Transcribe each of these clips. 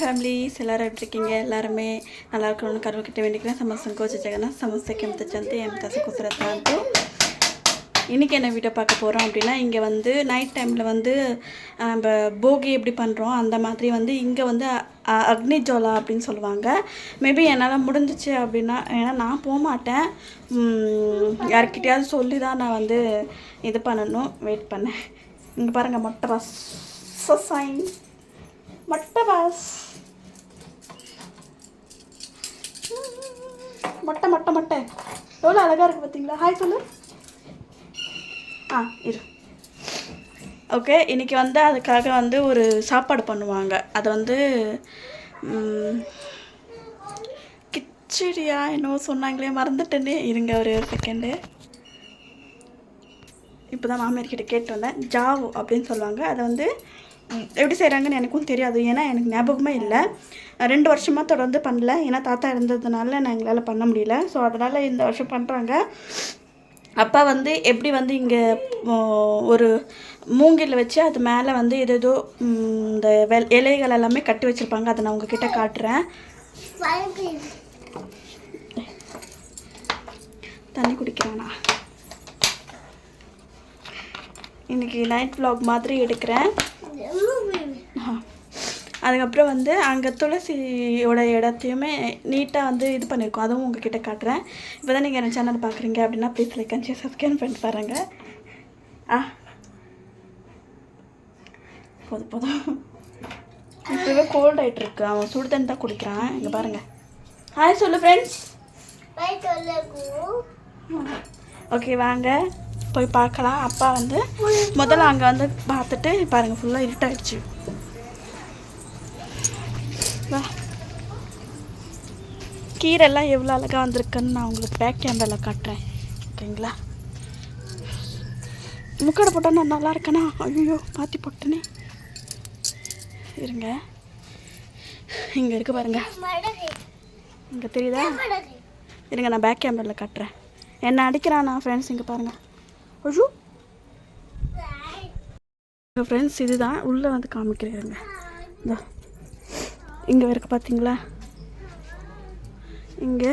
Family families எப்படி இருக்கீங்க? ಎಲ್ಲಾರೇ நல்லா இருக்கணும்னு கடவுள்கிட்ட வேண்டிக்கிறேன். நம்ம சங்கோச்சிச்சாங்கன்னா சமோசைக்கு எம்தச்சு வந்து எம்தாசு குசுரத்தை வந்து இன்றைக்கி என்ன வீட்டை பார்க்க போகிறோம் அப்படின்னா இங்கே வந்து நைட் டைமில் வந்து நம்ம போகி எப்படி பண்ணுறோம் அந்த மாதிரி வந்து இங்கே வந்து அக்னி ஜோலா அப்படின்னு சொல்லுவாங்க. மேபி என்னால் முடிஞ்சிச்சு அப்படின்னா ஏன்னா நான் போக மாட்டேன். யார்கிட்டயாவது சொல்லி தான் நான் வந்து இது பண்ணணும். வெயிட் பண்ணேன் இங்கே பாருங்கள் மொட்டை பாஸ். சைன் மொட்டை பாஸ். மொட்டை மொட்டை மொட்டை. எவ்வளோ அழகாக இருக்குது பார்த்தீங்களா ஹாய் சொல்லு. ஆ இரு. ஓகே இன்றைக்கி வந்து அதுக்காக வந்து ஒரு சாப்பாடு பண்ணுவாங்க. அது வந்து கிச்சடியா என்னவோ சொன்னாங்களே மறந்துட்டேனே. இருங்க ஒரு ஒரு செகண்டு இப்போ தான் மாமியார் கிட்டே கேட்டு வந்தேன். ஜாவு அப்படின்னு சொல்லுவாங்க. அதை வந்து எப்படி செய்கிறாங்கன்னு எனக்கும் தெரியாது. ஏன்னா எனக்கு ஞாபகமே இல்லை. ரெண்டு வருஷமாக தொடர்ந்து பண்ணல. ஏன்னா தாத்தா இருந்ததுனால நான் எங்களால் பண்ண முடியல. ஸோ அதனால் இந்த வருஷம் பண்ணுறாங்க அப்பா வந்து எப்படி வந்து இங்கே ஒரு மூங்கில் வச்சு அது மேலே வந்து ஏதேதோ இந்த வெ இலைகள் எல்லாமே கட்டி வச்சுருப்பாங்க. அதை நான் உங்ககிட்ட காட்டுறேன். தண்ணி குடிக்கிறானா? இன்னைக்கு நைட் வ்ளாக் மாதிரி எடுக்கிறேன். அதுக்கப்புறம் வந்து அங்கே துளசியோட இடத்தையுமே நீட்டாக வந்து இது பண்ணியிருக்கோம் அதுவும் உங்ககிட்ட காட்டுறேன். இப்போ தான் நீங்கள் என் சேனல் பார்க்குறீங்க அப்படின்னா ப்ளீஸ் லைக் அண்ட் சப்ஸ்கிரைப் பண்ணிட்டு பாருங்க. ஆ. போதும் போதும். இப்போவே கோல்ட் ஆகிட்டு இருக்கு அவன் சுடு தண்ணி தான் குடிக்கிறான். இங்கே பாருங்கள் ஹாய் சொல்லு ஃப்ரெண்ட்ஸ் ஓகே வாங்க. போய் பார்க்கலாம். அப்பா வந்து முதல்ல அங்கே வந்து பார்த்துட்டு பாருங்கள் ஃபுல்லாக இருட்டாயிடுச்சு. வா. கீரைலாம் எவ்வளோ அழகாக வந்திருக்குன்னு நான் உங்களுக்கு பேக் கேமராவில் காட்டுறேன். ஓகேங்களா? முக்கடை போட்டால் நான் நல்லா இருக்கேனா? ஐயோ மாற்றி போட்டேனே இருங்க. இங்கே இருக்கு பாருங்க. இங்கே தெரியுதா? இருங்க நான் பேக் கேமராவில் காட்டுறேன். என்ன நான் ஃப்ரெண்ட்ஸ் இங்கே பாருங்கள் ஐயோ ஃப்ரெண்ட்ஸ் இதுதான். உள்ளே வந்து காமிக்கிறேங்க. இந்த. இங்கே இருக்கு பார்த்தீங்களா இங்கே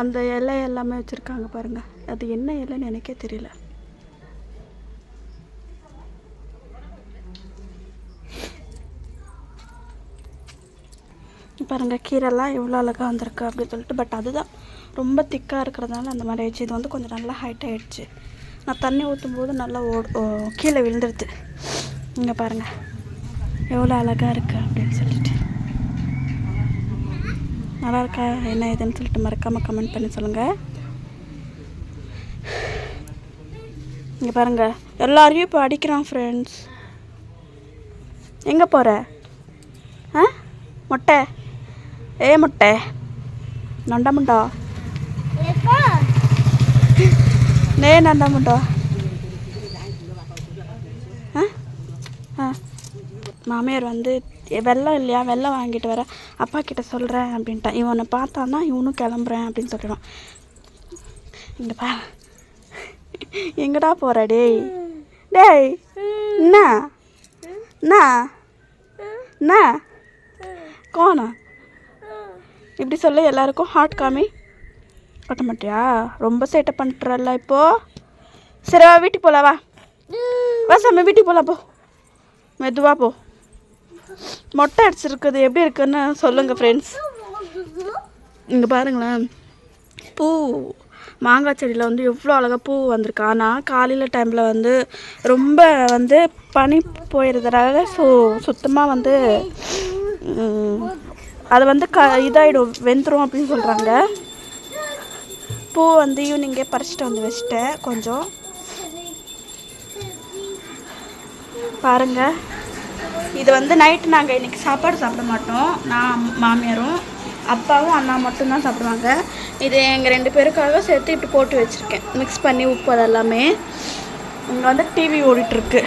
அந்த இலை எல்லாமே வச்சுருக்காங்க பாருங்கள் அது என்ன இலைன்னு எனக்கே தெரியல. பாருங்க கீரைலாம் எவ்வளோ அழகாக வந்திருக்கு அப்படின்னு சொல்லிட்டு பட் அதுதான். ரொம்ப திக்காக இருக்கிறதுனால அந்த மாதிரி ஆயிடுச்சு. இது வந்து கொஞ்சம் நல்லா ஹைட் ஆகிடுச்சு நான் தண்ணி ஊற்றும் போது நல்லா ஓடு ஓ, கீழே விழுந்துருது. இங்கே பாருங்கள் எவ்வளோ அழகாக இருக்குது அப்படின்னு சொல்லிட்டு. நல்லா இருக்கா? என்ன ஏதுன்னு சொல்லிட்டு மறக்காமல் கமெண்ட் பண்ணி சொல்லுங்கள் இங்கே பாருங்கள் எல்லாரையும் இப்போ அடிக்கிறான் ஃப்ரெண்ட்ஸ் எங்கே போகிற ஆ? மொட்டை. ஏ முட்டை. நொண்டா முண்டா? நண்டமுண்டா ஆ ஆ மாமியார் வந்து வெள்ளம் இல்லையா? வெள்ளம் வாங்கிட்டு வர. அப்பா கிட்ட சொல்கிறேன் அப்படின்ட்டான். இவனை பார்த்தான்னா இவனும் கிளம்புறேன் அப்படின்னு சொல்லிடுவான். இங்கே பா எங்கடா போகிற டேய்? டேய் என்ன? என்ன? என்ன? கோணா இப்படி சொல்ல எல்லாருக்கும் ஹார்ட் காமி பண்ண மாட்டியா? ரொம்ப சேட்டை பண்ணுறல்ல இப்போ? சரி வா வீட்டுக்கு போகலாம் வா. வா சாமி வீட்டுக்கு போகலாம் போ. மெதுவாக போ. மொட்டை அடிச்சிருக்குது. எப்படி இருக்குன்னு சொல்லுங்கள் ஃப்ரெண்ட்ஸ் இங்கே பாருங்களேன். பூ மாங்காய் செடியில் வந்து எவ்வளோ அழகாக பூ வந்திருக்கு. ஆனால் காலையில் டைமில் வந்து ரொம்ப வந்து பனி போயிடுறதுனால ஸோ சுத்தமாக வந்து அதை அது வந்து க இதாகிடும் வெந்துடும் அப்படின்னு சொல்கிறாங்க பூ வந்து ஈவினிங்கே பறிச்சிட்டு வந்து வச்சிட்டேன் கொஞ்சம். பாருங்கள் இது வந்து நைட்டு நாங்கள் இன்றைக்கி சாப்பாடு சாப்பிட மாட்டோம். நான் மாமியாரும் அப்பாவும் அண்ணா மட்டும்தான் சாப்பிடுவாங்க. இது எங்கள் ரெண்டு பேருக்காக சேர்த்து இப்படி போட்டு வச்சுருக்கேன். மிக்ஸ் பண்ணி உப்பு அதெல்லாமே. இங்கே வந்து டிவி ஓடிட்டுருக்கு.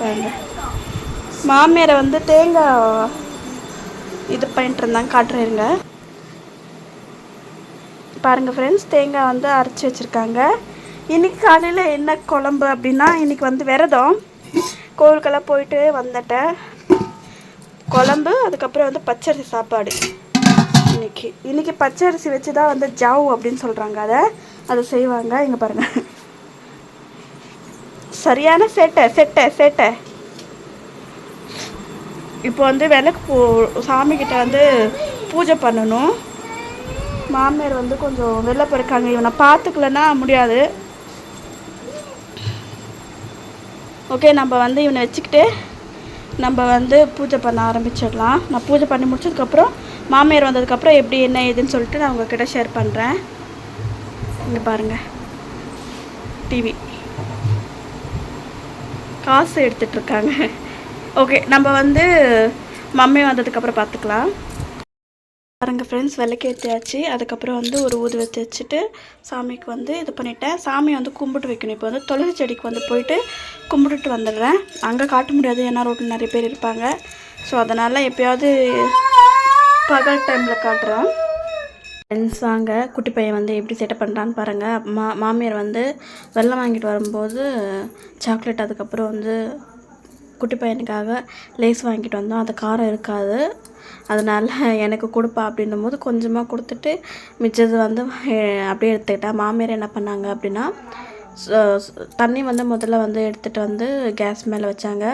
பாருங்க. மாமியாரை வந்து தேங்காய் இது பண்ணிட்டு இருந்தாங்க. காட்டுறேருங்க பாருங்கள் ஃப்ரெண்ட்ஸ் தேங்காய் வந்து அரைச்சி வச்சுருக்காங்க. இன்றைக்கி காலையில் என்ன குழம்பு அப்படின்னா இன்றைக்கி வந்து விரதம். கோவிலுக்கெல்லாம் போயிட்டு வந்துட்டேன். குழம்பு அதுக்கப்புறம் வந்து பச்சரிசி சாப்பாடு. இன்னைக்கு இன்னைக்கு பச்சரிசி வச்சு தான் வந்து ஜாவு அப்படின்னு சொல்கிறாங்க அதை. அதை செய்வாங்க. இங்கே பாருங்கள் சரியான சேட்டை செட்டை சேட்டை. இப்போ வந்து விளக்கு பூ சாமிக்கிட்ட வந்து பூஜை பண்ணணும். மாமியார் வந்து கொஞ்சம் வெளில போயிருக்காங்க. இவனை பார்த்துக்கலன்னா முடியாது. ஓகே நம்ம வந்து இவனை வச்சுக்கிட்டு நம்ம வந்து பூஜை பண்ண ஆரம்பிச்சிடலாம். நான் பூஜை பண்ணி முடிச்சதுக்கப்புறம் மாமியார் வந்ததுக்கப்புறம் எப்படி என்ன ஏதுன்னு சொல்லிட்டு நான் உங்ககிட்ட ஷேர் பண்ணுறேன் இங்கே பாருங்கள் டிவி காசு எடுத்துட்ருக்காங்க ஓகே நம்ம வந்து மம்மி வந்ததுக்கப்புறம் பார்த்துக்கலாம். பாருங்கள் ஃப்ரெண்ட்ஸ் விளக்கேற்றியாச்சு அதுக்கப்புறம் வந்து ஒரு ஊதுவத்தி வச்சுட்டு சாமிக்கு வந்து இது பண்ணிட்டேன். சாமியை வந்து கும்பிட்டு வைக்கணும். இப்போ வந்து துளசி செடிக்கு வந்து போயிட்டு கும்பிட்டுட்டு வந்துடுறேன். அங்கே காட்ட முடியாது ஏன்னா ரோட்டில் நிறைய பேர் இருப்பாங்க. ஸோ அதனால் எப்பயாவது பகல் டைமில் காட்டுறேன். ஃப்ரெண்ட்ஸ் வாங்க. குட்டி பையன் வந்து எப்படி செட்டப் பண்ணுறான்னு பாருங்கள் மா மாமியார் வந்து வெள்ளம் வாங்கிட்டு வரும்போது சாக்லேட் அதுக்கப்புறம் வந்து குட்டி பையனுக்காக லேஸ் வாங்கிட்டு வந்தோம். அது காரம் இருக்காது. அதனால் எனக்கு கொடுப்பா அப்படின்னும் போது கொஞ்சமாக கொடுத்துட்டு மிச்சது வந்து அப்படியே எடுத்துக்கிட்டேன் மாமியார் என்ன பண்ணாங்க அப்படின்னா தண்ணி வந்து முதல்ல வந்து எடுத்துகிட்டு வந்து கேஸ் மேலே வச்சாங்க.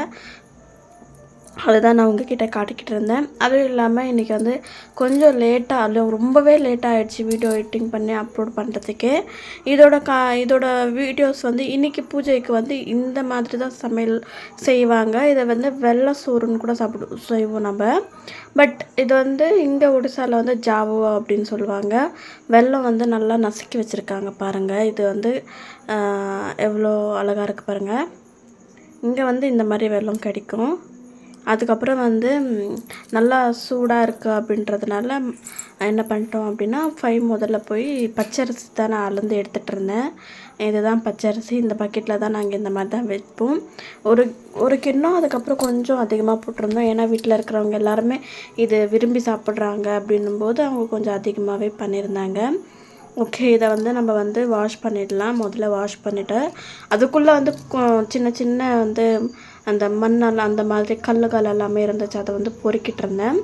அதுதான் நான் உங்ககிட்ட காட்டிக்கிட்டு இருந்தேன். அதுவும் இல்லாமல் இன்றைக்கி வந்து கொஞ்சம் லேட்டாக இல்லை ரொம்பவே லேட்டாக ஆகிடுச்சு வீடியோ எடிட்டிங் பண்ணி அப்லோட் பண்ணுறதுக்கு இதோட கா இதோட வீடியோஸ் வந்து இன்றைக்கி பூஜைக்கு வந்து இந்த மாதிரி தான் சமையல் செய்வாங்க. இதை வந்து வெள்ளை சோறுன்னு கூட சாப்பிடு செய்வோம் நம்ம. பட் இது வந்து இங்கே ஒடிசாவில் வந்து ஜாவோ அப்படின்னு சொல்லுவாங்க. வெல்லம் வந்து நல்லா நசுக்கி வச்சுருக்காங்க பாருங்கள் இது வந்து எவ்வளோ அழகாக இருக்குது பாருங்கள் இங்கே வந்து இந்த மாதிரி வெல்லம் கிடைக்கும். அதுக்கப்புறம் வந்து நல்லா சூடாக இருக்குது அப்படின்றதுனால என்ன பண்ணிட்டோம் அப்படின்னா ஃபைவ் முதல்ல போய் பச்சரிசி தான் நான் அளந்து எடுத்துகிட்டு இருந்தேன். இதுதான் பச்சரிசி. இந்த பக்கெட்டில் தான் நாங்கள் இந்த மாதிரி தான் வைப்போம். ஒரு ஒரு கிண்ணம் அதுக்கப்புறம் கொஞ்சம் அதிகமாக போட்டிருந்தோம். ஏன்னா வீட்டில் இருக்கிறவங்க எல்லாருமே இது விரும்பி சாப்பிட்றாங்க அப்படின்னும் போது அவங்க கொஞ்சம் அதிகமாகவே பண்ணியிருந்தாங்க. ஓகே இதை வந்து நம்ம வந்து வாஷ் பண்ணிடலாம். முதல்ல வாஷ் பண்ணிவிட்டு அதுக்குள்ளே வந்து கொ- சின்ன சின்ன வந்து அந்த மண்ணெல்லாம் அந்த மாதிரி கல்லுகள் எல்லாமே இருந்துச்சு. அதை வந்து பொறுக்கிட்டு இருந்தேன்.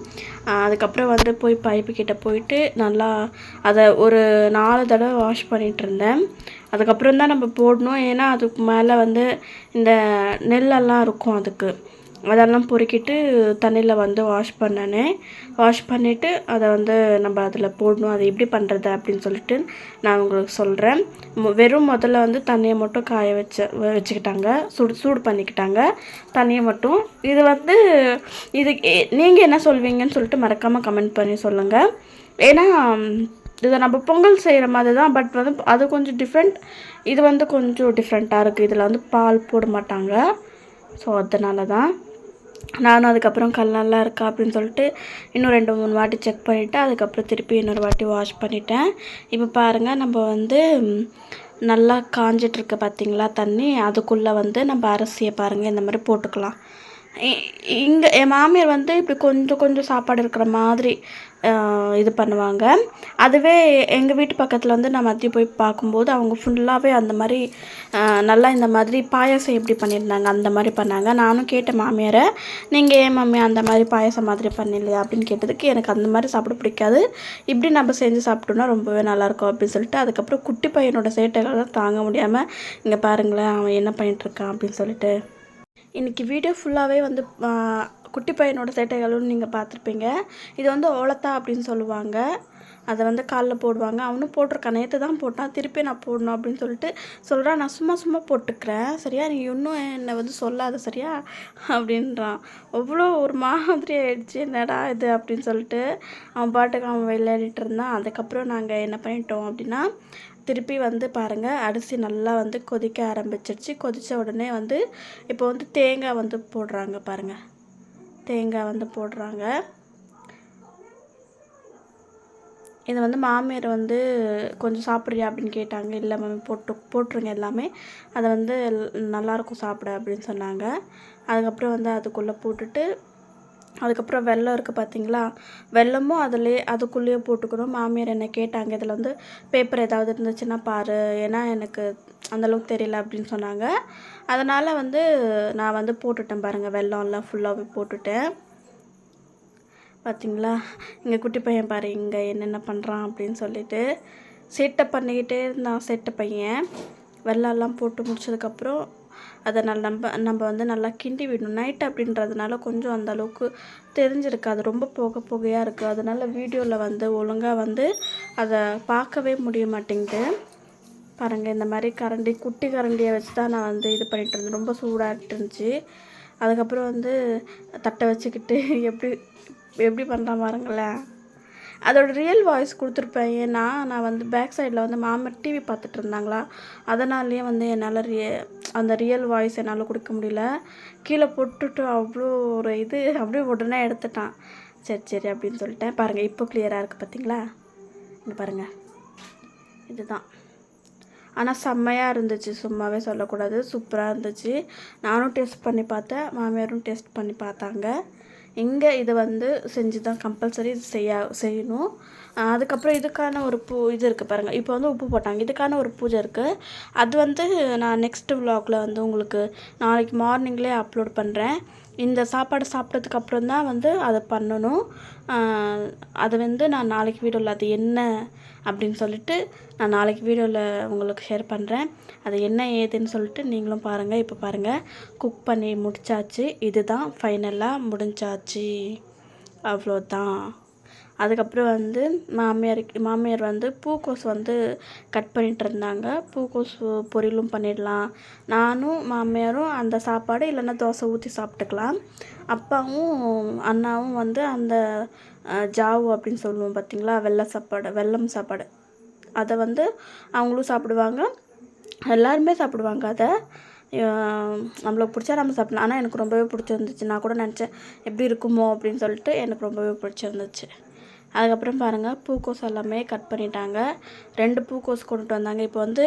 அதுக்கப்புறம் வந்து போய் பைப்பு கிட்டே போயிட்டு நல்லா அதை ஒரு நாலு தடவை வாஷ் பண்ணிகிட்டு இருந்தேன். அதுக்கப்புறம் தான் நம்ம போடணும். ஏன்னா அதுக்கு மேலே வந்து இந்த நெல்லெல்லாம் இருக்கும் அதுக்கு. அதெல்லாம் பொறுக்கிட்டு தண்ணியில் வந்து வாஷ் பண்ணினேன் வாஷ் பண்ணிவிட்டு அதை வந்து நம்ம அதில் போடணும். அதை எப்படி பண்ணுறது அப்படின்னு சொல்லிட்டு நான் உங்களுக்கு சொல்கிறேன் வெறும் முதல்ல வந்து தண்ணியை மட்டும் காய வச்ச வச்சுக்கிட்டாங்க. சூடு சூடு பண்ணிக்கிட்டாங்க. தண்ணியை மட்டும். இது வந்து இது நீங்கள் என்ன சொல்வீங்கன்னு சொல்லிட்டு மறக்காமல் கமெண்ட் பண்ணி சொல்லுங்கள் ஏன்னா இதை நம்ம பொங்கல் செய்கிற மாதிரி தான் பட் வந்து அது கொஞ்சம் டிஃப்ரெண்ட் இது வந்து கொஞ்சம் டிஃப்ரெண்ட்டாக இருக்குது இதில் வந்து பால் போட மாட்டாங்க. ஸோ அதனால தான் நானும் அதுக்கப்புறம் கல் நல்லா இருக்கா அப்படின்னு சொல்லிட்டு இன்னும் ரெண்டு மூணு வாட்டி செக் பண்ணிவிட்டு அதுக்கப்புறம் திருப்பி இன்னொரு வாட்டி வாஷ் பண்ணிட்டேன். இப்போ பாருங்கள் நம்ம வந்து நல்லா காஞ்சிட்ருக்கு பார்த்தீங்களா தண்ணி? அதுக்குள்ளே வந்து நம்ம அரிசியை பாருங்கள் இந்த மாதிரி போட்டுக்கலாம். இங்கே என் மாமியார் வந்து இப்படி கொஞ்சம் கொஞ்சம் சாப்பாடு இருக்கிற மாதிரி இது பண்ணுவாங்க. அதுவே எங்கள் வீட்டு பக்கத்தில் வந்து நான் மதியம் போய் பார்க்கும்போது அவங்க ஃபுல்லாகவே அந்த மாதிரி நல்லா இந்த மாதிரி பாயாசம் எப்படி பண்ணியிருந்தாங்க அந்த மாதிரி பண்ணாங்க. நானும் கேட்டேன் மாமியாரை நீங்கள் ஏன் மாமியா அந்த மாதிரி பாயாசம் மாதிரி பண்ணலையா? அப்படின்னு கேட்டதுக்கு எனக்கு அந்த மாதிரி சாப்பிட பிடிக்காது. இப்படி நம்ம செஞ்சு சாப்பிட்டோன்னா ரொம்பவே நல்லாயிருக்கும் அப்படின்னு சொல்லிட்டு அதுக்கப்புறம் குட்டி பையனோட சேட்டைகள்லாம் தாங்க முடியாமல் இங்கே பாருங்களேன் அவன் என்ன பண்ணிகிட்ருக்கான் அப்படின்னு சொல்லிட்டு இன்றைக்கி வீடியோ ஃபுல்லாகவே வந்து குட்டி பையனோட சேட்டைகளும் நீங்கள் பார்த்துருப்பீங்க. இது வந்து ஓலத்தா அப்படின்னு சொல்லுவாங்க. அதை வந்து காலில் போடுவாங்க. அவனும் போட்டிருக்கான். நேற்று தான் போட்டான். திருப்பி நான் போடணும் அப்படின்னு சொல்லிட்டு சொல்கிறான் நான் சும்மா சும்மா போட்டுக்கிறேன். சரியா? நீ இன்னும் என்னை வந்து சொல்லாத சரியா? அப்படின்றான். அவ்வளோ ஒரு மாதிரி ஆயிடுச்சு. என்னடா இது அப்படின்னு சொல்லிட்டு அவன் பாட்டுக்கு அவன் விளையாடிட்டு இருந்தான். அதுக்கப்புறம் நாங்கள் என்ன பண்ணிட்டோம் அப்படின்னா திருப்பி வந்து பாருங்கள் அரிசி நல்லா வந்து கொதிக்க ஆரம்பிச்சிருச்சு. கொதித்த உடனே வந்து இப்போ வந்து தேங்காய் வந்து போடுறாங்க பாருங்கள் தேங்காய் வந்து போடுறாங்க. இதை வந்து மாமியார் வந்து கொஞ்சம் சாப்பிட்றியா அப்படின்னு கேட்டாங்க. இல்லை மாமி போட்டு போட்டுருங்க எல்லாமே. அதை வந்து நல்லாயிருக்கும் சாப்பிட அப்படின்னு சொன்னாங்க. அதுக்கப்புறம் வந்து அதுக்குள்ளே போட்டுட்டு அதுக்கப்புறம் வெல்லம் இருக்குது பார்த்தீங்களா? வெல்லமும் அதிலே அதுக்குள்ளேயே போட்டுக்கணும். மாமியார் என்னை கேட்டாங்க இதில் வந்து பேப்பர் ஏதாவது இருந்துச்சுன்னா பாரு. ஏன்னா எனக்கு அந்தளவுக்கு தெரியல அப்படின்னு சொன்னாங்க. அதனால் வந்து நான் வந்து போட்டுட்டேன் பாருங்கள் வெள்ளம்லாம் ஃபுல்லாகவே போட்டுட்டேன். பார்த்தீங்களா இங்கே குட்டி பையன் பாரு இங்கே என்னென்ன பண்ணுறான் அப்படின்னு சொல்லிட்டு சேட்டை பண்ணிக்கிட்டே இருந்தான் சேட்டை பையன். வெள்ளம்லாம் போட்டு முடிச்சதுக்கப்புறம் அதை நல்லா நம்ம நம்ம வந்து நல்லா கிண்டி விடணும். நைட் அப்படின்றதுனால கொஞ்சம் அந்த அளவுக்கு தெரிஞ்சிருக்காது ரொம்ப புகை புகையாக இருக்குது அதனால வீடியோவில் வந்து ஒழுங்காக வந்து அதை பார்க்கவே முடிய மாட்டேங்குது. பாருங்கள் இந்த மாதிரி கரண்டி குட்டி கரண்டியை வச்சு தான் நான் வந்து இது பண்ணிகிட்டு இருந்தேன். ரொம்ப சூடாகிட்டு இருந்துச்சு. அதுக்கப்புறம் வந்து தட்டை வச்சுக்கிட்டு எப்படி எப்படி பண்ணுறான் பாருங்களேன். அதோட ரியல் வாய்ஸ் கொடுத்துருப்பேன். ஏன்னா நான் வந்து பேக் சைடில் வந்து மாமர் டிவி பார்த்துட்டு இருந்தாங்களா? அதனாலேயே வந்து என்னால் ரிய அந்த ரியல் வாய்ஸ் என்னால் கொடுக்க முடியல. கீழே போட்டுட்டு அவ்வளோ ஒரு இது அப்படியே உடனே எடுத்துட்டான். சரி சரி அப்படின்னு சொல்லிட்டேன். பாருங்கள் இப்போ கிளியராக இருக்குது பார்த்தீங்களா இங்கே பாருங்கள் இதுதான். ஆனால் செம்மையாக இருந்துச்சு. சும்மாவே சொல்லக்கூடாது. சூப்பராக இருந்துச்சு. நானும் டேஸ்ட் பண்ணி பார்த்தேன். மாமியாரும் டேஸ்ட் பண்ணி பார்த்தாங்க. இங்கே இதை வந்து செஞ்சு தான் கம்பல்சரி செய்ய செய்யணும். அதுக்கப்புறம் இதுக்கான ஒரு பூ இது இருக்குது பாருங்கள் இப்போ வந்து உப்பு போட்டாங்க. இதுக்கான ஒரு பூஜை இருக்குது அது வந்து நான் நெக்ஸ்ட் விலாகில் வந்து உங்களுக்கு நாளைக்கு மார்னிங்லேயே அப்லோட் பண்ணுறேன் இந்த சாப்பாடு சாப்பிட்டதுக்கு அப்புறம் தான் வந்து அதை பண்ணணும். அது வந்து நான் நாளைக்கு வீடியோவில் அது என்ன அப்படின்னு சொல்லிட்டு நான் நாளைக்கு வீடியோவில் உங்களுக்கு ஷேர் பண்ணுறேன் அது என்ன ஏதுன்னு சொல்லிட்டு நீங்களும் பாருங்கள் இப்போ பாருங்கள் குக் பண்ணி முடிச்சாச்சு. இதுதான் ஃபைனலாக முடிஞ்சாச்சு. அவ்வளோதான் அதுக்கப்புறம் வந்து மாமியார் மாமியார் வந்து பூக்கோஸ் வந்து கட் பண்ணிட்டு இருந்தாங்க பூக்கோஸ் பொரியலும் பண்ணிடலாம். நானும் மாமியாரும் அந்த சாப்பாடு இல்லைன்னா தோசை ஊற்றி சாப்பிட்டுக்கலாம். அப்பாவும் அண்ணாவும் வந்து அந்த ஜாவு அப்படின்னு சொல்லுவோம் பார்த்தீங்களா வெள்ளை சாப்பாடு வெல்லம் சாப்பாடு. அதை வந்து அவங்களும் சாப்பிடுவாங்க. எல்லாருமே சாப்பிடுவாங்க அதை. நம்மளுக்கு பிடிச்சா நம்ம சாப்பிடலாம். ஆனால் எனக்கு ரொம்பவே பிடிச்சிருந்துச்சு. நான் கூட நினச்சேன் எப்படி இருக்குமோ அப்படின்னு சொல்லிட்டு எனக்கு ரொம்பவே பிடிச்சிருந்துச்சு. அதுக்கப்புறம் பாருங்கள் பூக்கோஸ் எல்லாமே கட் பண்ணிட்டாங்க. ரெண்டு பூக்கோஸ் கொண்டுட்டு வந்தாங்க. இப்போ வந்து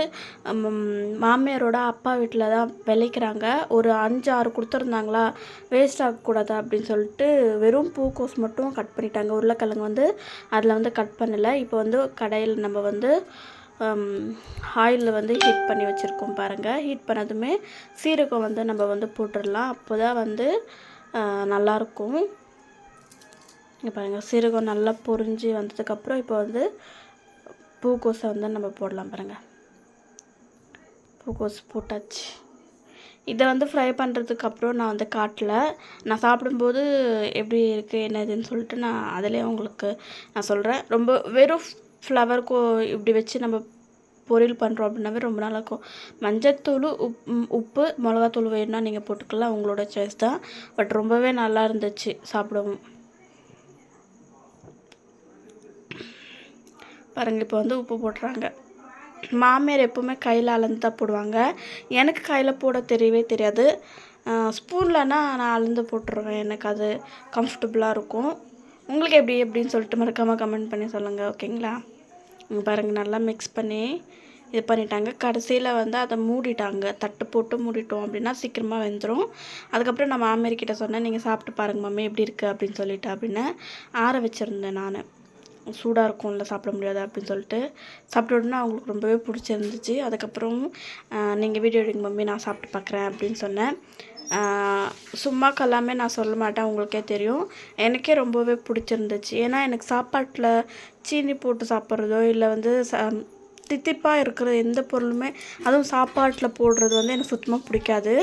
மாமியாரோட அப்பா வீட்டில் தான் விளைக்கிறாங்க. ஒரு அஞ்சு ஆறு கொடுத்துருந்தாங்களா? வேஸ்ட் ஆகக்கூடாது அப்படின்னு சொல்லிட்டு வெறும் பூக்கோஸ் மட்டும் கட் பண்ணிட்டாங்க. உருளைக்கிழங்கு வந்து அதில் வந்து கட் பண்ணலை. இப்போ வந்து கடையில் நம்ம வந்து ஆயிலில் வந்து ஹீட் பண்ணி வச்சுருக்கோம் பாருங்கள் ஹீட் பண்ணதுமே சீரகம் வந்து நம்ம வந்து போட்டுடலாம். அப்போ தான் வந்து நல்லாயிருக்கும் இங்கே பாருங்கள் சீரகம் நல்லா பொரிஞ்சு வந்ததுக்கப்புறம் இப்போ வந்து பூக்கோஸை வந்து நம்ம போடலாம் பாருங்கள் பூக்கோஸ் போட்டாச்சு. இதை வந்து ஃப்ரை பண்ணுறதுக்கு அப்புறம் நான் வந்து காட்டல. நான் சாப்பிடும்போது எப்படி இருக்குது என்னதுன்னு சொல்லிட்டு நான் அதிலே உங்களுக்கு நான் சொல்கிறேன் ரொம்ப வெறும் ஃப்ளவர் கோ இப்படி வச்சு நம்ம பொரியல் பண்ணுறோம் அப்படின்னாவே ரொம்ப நல்லா இருக்கும். மஞ்சத்தூள் உப் உப்பு மிளகாத்தூள் வேணும்னா நீங்கள் போட்டுக்கலாம். உங்களோட சாய்ஸ் தான். பட் ரொம்பவே நல்லா இருந்துச்சு சாப்பிடவும். பாருங்கள் இப்போ வந்து உப்பு போடுறாங்க மாமியார் எப்போவுமே கையில் அளந்து தான் போடுவாங்க. எனக்கு கையில் போட தெரியவே தெரியாது. ஸ்பூன்லனா நான் அளந்து போட்டுருவேன். எனக்கு அது கம்ஃபர்டபுளாக இருக்கும். உங்களுக்கு எப்படி எப்படின்னு சொல்லிட்டு மறக்காமல் கமெண்ட் பண்ணி சொல்லுங்கள் ஓகேங்களா? பாருங்கள் நல்லா மிக்ஸ் பண்ணி இது பண்ணிட்டாங்க. கடைசியில் வந்து அதை மூடிட்டாங்க. தட்டு போட்டு மூடிட்டோம் அப்படின்னா சீக்கிரமாக வெந்துடும் அதுக்கப்புறம் நான் மாமியார்கிட்ட சொன்னேன் நீங்கள் சாப்பிட்டு பாருங்க மாமி எப்படி இருக்குது அப்படின்னு சொல்லிட்டு அப்படின்னு ஆற வச்சுருந்தேன் நான். சூடாக இருக்கும்ல சாப்பிட முடியாது அப்படின்னு சொல்லிட்டு சாப்பிட்ட உடனே அவங்களுக்கு ரொம்பவே பிடிச்சிருந்துச்சு. அதுக்கப்புறம் நீங்கள் வீடியோ எடுங்க மம்மி நான் சாப்பிட்டு பார்க்குறேன் அப்படின்னு சொன்னேன். ஆஹ் சும்மாக்கு எல்லாமே நான் சொல்ல மாட்டேன் உங்களுக்கே தெரியும். எனக்கே ரொம்பவே பிடிச்சிருந்துச்சு. ஏன்னா எனக்கு சாப்பாட்டில் சீனி போட்டு சாப்பிட்றதோ இல்லை வந்து ச தித்திப்பாக இருக்கிற எந்த பொருளுமே அதுவும் சாப்பாட்டில் போடுறது வந்து எனக்கு சுத்தமாக பிடிக்காது.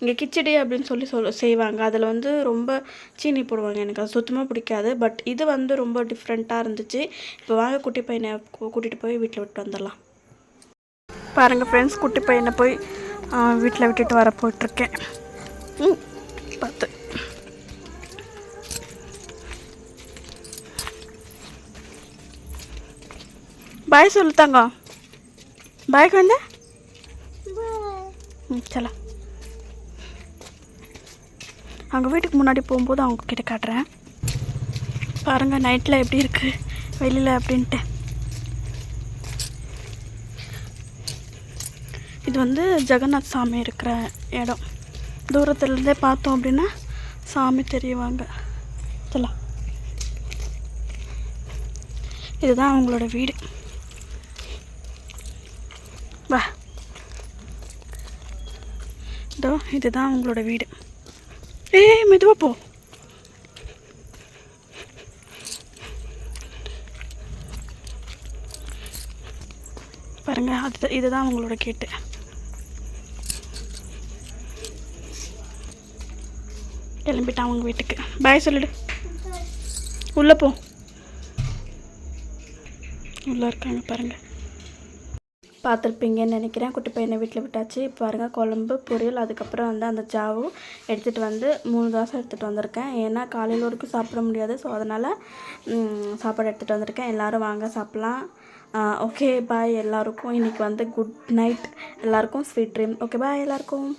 இங்கே கிச்சடி அப்படின்னு சொல்லி சொல் செய்வாங்க. அதில் வந்து ரொம்ப சீனி போடுவாங்க எனக்கு. அது சுத்தமாக பிடிக்காது. பட் இது வந்து ரொம்ப டிஃப்ரெண்ட்டாக இருந்துச்சு. இப்போ வாங்க குட்டி பையனை கூட்டிகிட்டு போய் வீட்டில் விட்டு வந்துடலாம். பாருங்கள் ஃப்ரெண்ட்ஸ் குட்டி பையனை போய் வீட்டில் விட்டுட்டு வர போயிட்டுருக்கேன். ம் பார்த்து. பாய் சொல்லுத்தாங்க குழந்தை ம் சல அவங்க வீட்டுக்கு முன்னாடி போகும்போது அவங்க கிட்ட காட்டுறேன். பாருங்கள் நைட்டில் எப்படி இருக்குது வெளியில் அப்படின்ட்டு. இது வந்து ஜெகநாத் சாமி இருக்கிற இடம். தூரத்துலேருந்தே பார்த்தோம் அப்படின்னா சாமி தெரியுவாங்க சொல்லலாம் இதுதான் அவங்களோட வீடு. இதோ இதுதான் உங்களோட வீடு. ஏ மெதுவாக போ. பாருங்கள் அது இதுதான் உங்களோட கேட்டு. கிளம்பிட்டான் அவங்க வீட்டுக்கு. பாய் சொல்லிடு. உள்ளே போ. உள்ளே இருக்காங்க பாருங்கள் பார்த்துருப்பீங்கன்னு நினைக்கிறேன். குட்டி பையனை வீட்டில் விட்டாச்சு. இப்போ பாருங்க குழம்பு பொரியல் அதுக்கப்புறம் வந்து அந்த ஜாவும் எடுத்துகிட்டு வந்து மூணு தோசை எடுத்துகிட்டு வந்திருக்கேன். ஏன்னா காலையில் வரைக்கும் சாப்பிட முடியாது. ஸோ அதனால் சாப்பாடு எடுத்துகிட்டு வந்திருக்கேன். எல்லோரும் வாங்க சாப்பிட்லாம். ஓகே பாய் எல்லாருக்கும். இன்றைக்கி வந்து குட் நைட் எல்லாருக்கும் ஸ்வீட் ட்ரீம் ஓகே பாய் எல்லாருக்கும்.